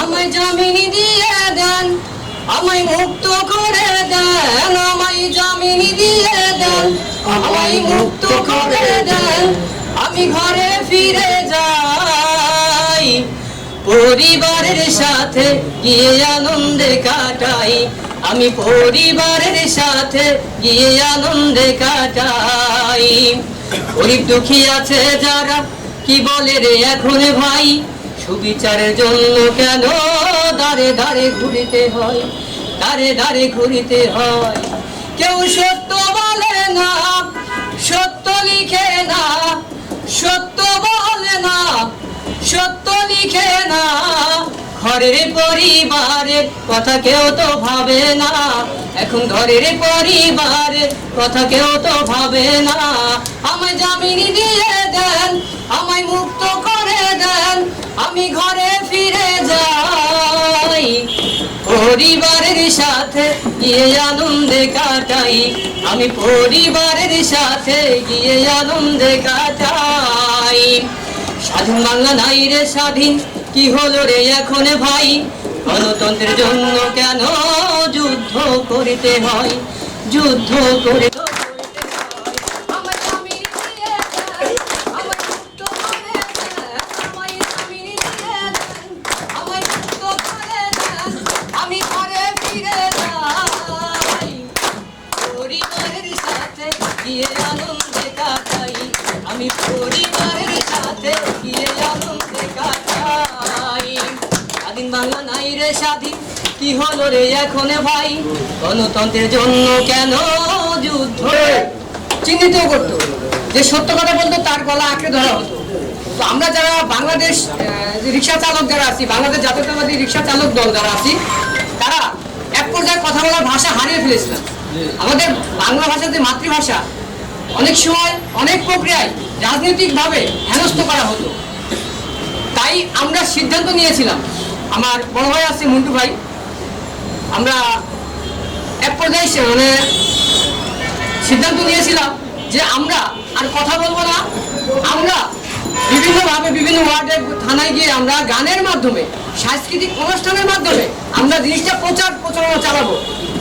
আমায় জামিনি দিয়ে দেন, আমায় মুক্ত করে দেন, আমায় জামিনি দিয়ে দেন, আমায় মুক্ত করে দেন, আমি ঘরে ফিরে যাই। পরিবারের সাথে গিয়ে আনন্দে কাটাই, আমি পরিবারের সাথে গিয়ে আনন্দে কাটাই। গরিব দুঃখী আছে যারা, কি বলে রে এখন ভাই? সুবিচারের জন্য কেন দাঁড়ে দাঁড়ে ঘুরিতে হয়? দাঁড়ে দাঁড়ে ঘুরিতে হয়। কেউ সত্য বলে না, সত্য লিখে না, সত্য বলে না, সত্য লিখে না। ঘরের পরিবারের কথা কেউ তো ভাবে না। এখন ঘরের পরিবারের কথা কেউ তো ভাবে না। আমায় জামিনি দিয়ে দেন, আমায় মুক্ত গিয়ে আনন্দে কাটাই। আমি পরিবারের সাথে গিয়ে আনন্দে কাটাই। স্বাধীন বাংলা নাই রে স্বাধীন, কি হলো রে এখন ভাই? গণতন্ত্রের জন্য কেন যুদ্ধ করিতে হয়? যুদ্ধ করে গিয়ে আনন্দে কাটাই। আমি পরিবারের সাথে গিয়ে আনন্দে কাটাই। স্বাধীন বাংলা নাই রে স্বাধীন কি হলো রে এখন ভাই? গণতন্ত্রের জন্য কেন যুদ্ধ? চিহ্নিত করতো। যে সত্য কথা বলতো তার গলা আঁকড়ে ধরা হতো। তো আমরা যারা বাংলাদেশ যে রিক্সা চালক যারা আছি বাংলাদেশ জাতীয়তাবাদী রিক্সা চালক দল যারা আছি তারা এক পর্যায়ে কথা বলার ভাষা হারিয়ে ফেলেছিলাম। আমাদের বাংলা ভাষা যে মাতৃভাষা অনেক সময়, অনেক প্রক্রিয়ায় রাজনৈতিকভাবে হেনস্থ করা হতো। তাই আমরা সিদ্ধান্ত নিয়েছিলাম, আমার বড় ভাই আছে মন্টু ভাই, আমরা এক পর্যায়ে মানে সিদ্ধান্ত নিয়েছিলাম যে আমরা আর কথা বলব না, আমরা বিভিন্নভাবে বিভিন্ন ওয়ার্ডে থানায় গিয়ে আমরা গানের মাধ্যমে, সাংস্কৃতিক অনুষ্ঠানের মাধ্যমে আমরা জিনিসটা প্রচার প্রচারণা চালাবো।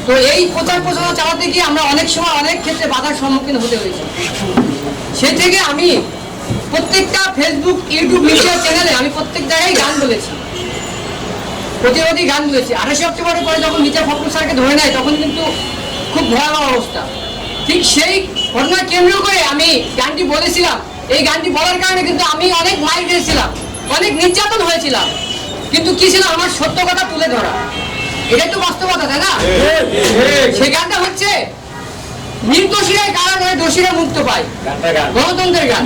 তো এই প্রচার প্রচারণা চালাতে গিয়ে আমরা অনেক সময় অনেক ক্ষেত্রে বাধার সম্মুখীন হতে হয়েছে। সেই থেকে আমি প্রত্যেকটা ফেসবুক ইউটিউব মিডিয়া চ্যানেলে আমি প্রত্যেক জায়গায় গান বলেছি। প্রতিবাদী গান বলেছি। আঠাশে অক্টোবরের পরে যখন মির্জা ফখরুল স্যারকে ধরে নেয়, তখন কিন্তু খুব ভয়াবহ অবস্থা। ঠিক সেই ঘটনা কেন্দ্র করে আমি গানটি বলেছিলাম। এই গানটি বলার কারণে কিন্তু আমি অনেক মাইল দিয়েছিলাম অনেক নির্যাতন হয়েছিলাম। কিন্তু কি ছিল? আমার সত্য কথা তুলে ধরা। এটাই তো বাস্তবতা তাই না? সেই গানটা হচ্ছে নির্দোষীরাই কারণ হয় দোষীরা মুক্ত পায়। গণতন্ত্রের গান।